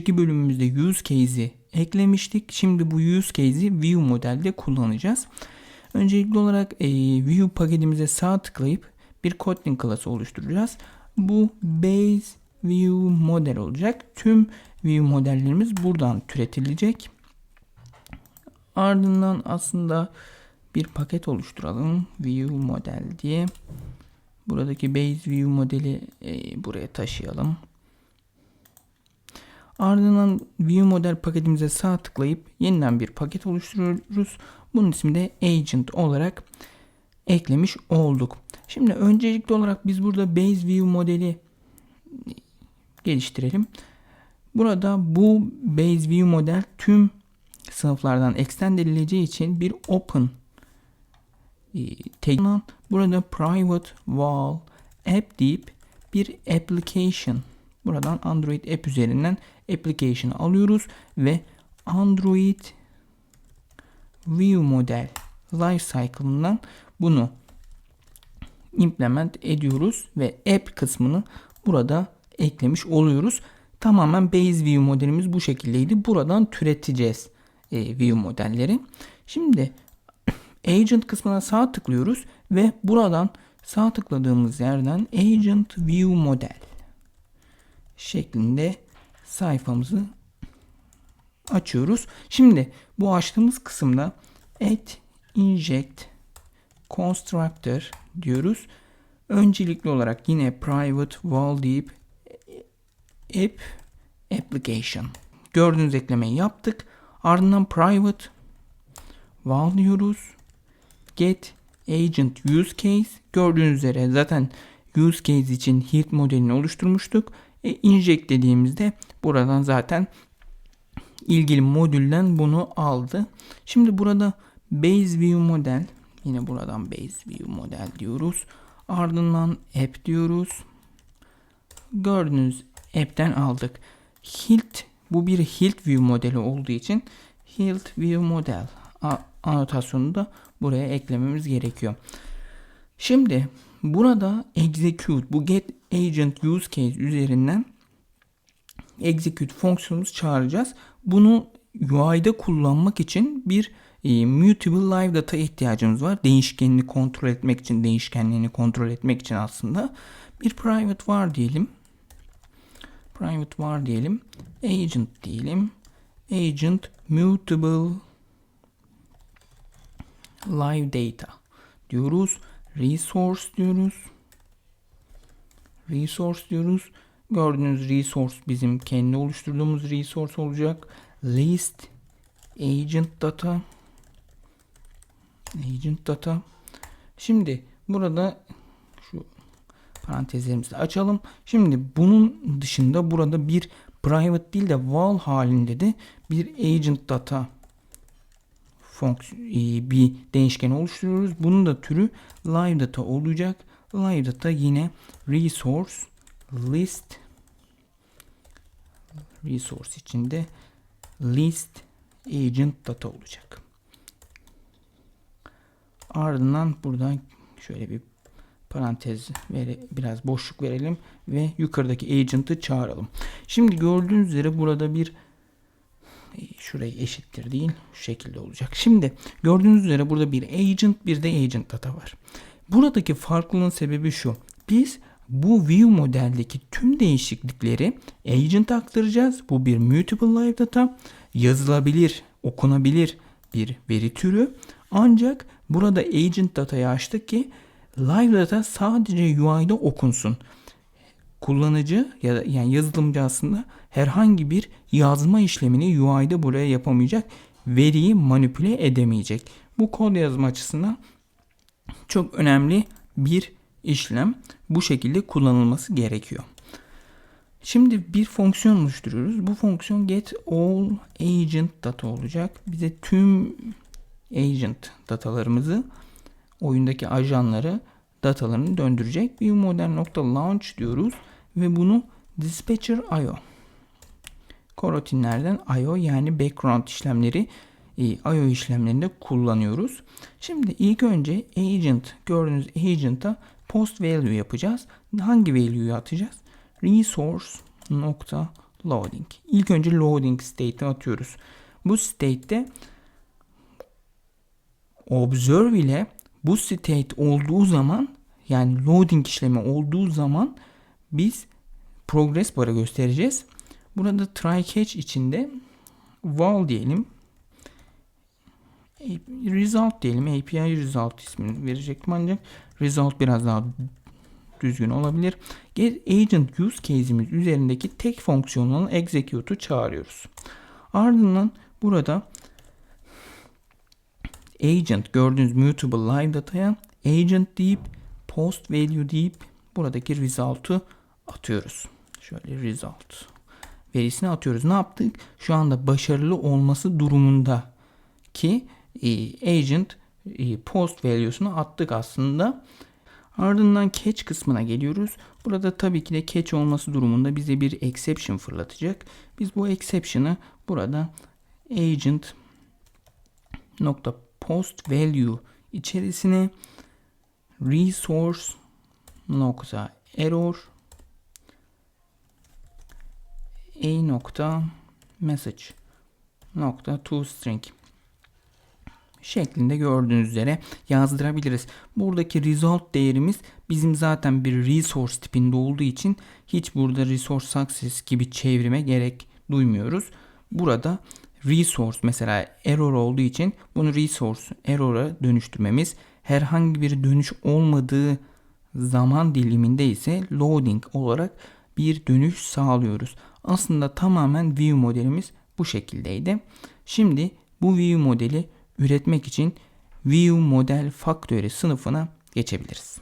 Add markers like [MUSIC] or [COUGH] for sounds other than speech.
önceki bölümümüzde use case'i eklemiştik. Şimdi bu use case'i view modelde kullanacağız. Öncelikli olarak e, view paketimize sağ tıklayıp bir Kotlin klası oluşturacağız. Bu base view model olacak. Tüm view modellerimiz buradan türetilecek. Ardından aslında bir paket oluşturalım. View model diye. Buradaki base view modeli e, buraya taşıyalım. Ardından view model paketimize sağ tıklayıp yeniden bir paket oluşturuyoruz. Bunun ismi de agent olarak eklemiş olduk. Şimdi öncelikli olarak biz burada base view modeli geliştirelim. Burada bu base view model tüm sınıflardan extend edileceği için bir open e, tag burada private wall app deyip bir application buradan Android app üzerinden application alıyoruz ve Android view model life cycle'ından bunu implement ediyoruz ve app kısmını burada eklemiş oluyoruz. Tamamen base view modelimiz bu şekildeydi. Buradan türeteceğiz e, view modelleri. Şimdi [CLEARS THROAT] agent kısmına sağ tıklıyoruz ve buradan sağ tıkladığımız yerden agent view model şeklinde sayfamızı açıyoruz. Şimdi bu açtığımız kısımda add inject constructor diyoruz. Öncelikli olarak yine private wall deyip app application. Gördüğünüz eklemeyi yaptık. Ardından private wall diyoruz. Get agent use case. Gördüğünüz üzere zaten use case için heat modelini oluşturmuştuk. E, inject dediğimizde buradan zaten ilgili modülden bunu aldı. Şimdi burada base view model yine buradan base view model diyoruz. Ardından app diyoruz. Gördüğünüz app'ten aldık. Hilt bu bir Hilt view modeli olduğu için Hilt view model anotasyonunu da buraya eklememiz gerekiyor. Şimdi burada execute bu get agent use case üzerinden execute fonksiyonumuzu çağıracağız. Bunu UI'de kullanmak için bir e, mutable live data ihtiyacımız var. Değişkenini kontrol etmek için, değişkenliğini kontrol etmek için aslında bir private var diyelim. Private var diyelim. Agent diyelim. Agent mutable live data diyoruz. Resource diyoruz. Resource diyoruz. Gördüğünüz resource bizim kendi oluşturduğumuz resource olacak. List agent data agent data. Şimdi burada şu parantezlerimizi açalım. Şimdi bunun dışında burada bir private değil de val halinde de bir agent data fonksiyon e, bir değişken oluşturuyoruz. Bunun da türü live data olacak. Live data yine resource list resource içinde list agent data olacak. Ardından buradan şöyle bir parantez vere, biraz boşluk verelim ve yukarıdaki agent'ı çağıralım. Şimdi gördüğünüz üzere burada bir e, şurayı eşittir değil şu şekilde olacak. Şimdi gördüğünüz üzere burada bir agent bir de agent data var. Buradaki farklılığın sebebi şu. Biz bu view modeldeki tüm değişiklikleri agent aktaracağız. Bu bir mutable live data. Yazılabilir, okunabilir bir veri türü. Ancak burada agent datayı açtık ki live data sadece UI'de okunsun. Kullanıcı ya da yani yazılımcı aslında herhangi bir yazma işlemini UI'de buraya yapamayacak. Veriyi manipüle edemeyecek. Bu kod yazma açısından çok önemli bir işlem bu şekilde kullanılması gerekiyor. Şimdi bir fonksiyon oluşturuyoruz. Bu fonksiyon get all agent data olacak. Bize tüm agent datalarımızı oyundaki ajanları datalarını döndürecek. Bir model launch diyoruz ve bunu dispatcher IO korotinlerden IO yani background işlemleri IO işlemlerinde kullanıyoruz. Şimdi ilk önce agent gördüğünüz agent'a post value yapacağız. Hangi value'yu atacağız? Resource nokta loading. İlk önce loading state'i atıyoruz. Bu state'te observe ile bu state olduğu zaman yani loading işlemi olduğu zaman biz progress barı göstereceğiz. Burada try catch içinde val diyelim. Result diyelim. API result ismini verecektim ancak result biraz daha düzgün olabilir. Get agent use case'imiz üzerindeki tek fonksiyon olan execute'u çağırıyoruz. Ardından burada agent gördüğünüz mutable live data'ya agent deyip post value deyip buradaki result'u atıyoruz. Şöyle result verisini atıyoruz. Ne yaptık? Şu anda başarılı olması durumunda ki agent e, post value'sunu attık aslında. Ardından catch kısmına geliyoruz. Burada tabii ki de catch olması durumunda bize bir exception fırlatacak. Biz bu exception'ı burada agent nokta post value içerisine resource nokta error a nokta message nokta to string şeklinde gördüğünüz üzere yazdırabiliriz. Buradaki result değerimiz bizim zaten bir resource tipinde olduğu için hiç burada resource success gibi çevrime gerek duymuyoruz. Burada resource mesela error olduğu için bunu resource error'a dönüştürmemiz herhangi bir dönüş olmadığı zaman diliminde ise loading olarak bir dönüş sağlıyoruz. Aslında tamamen view modelimiz bu şekildeydi. Şimdi bu view modeli üretmek için view model faktörü sınıfına geçebiliriz.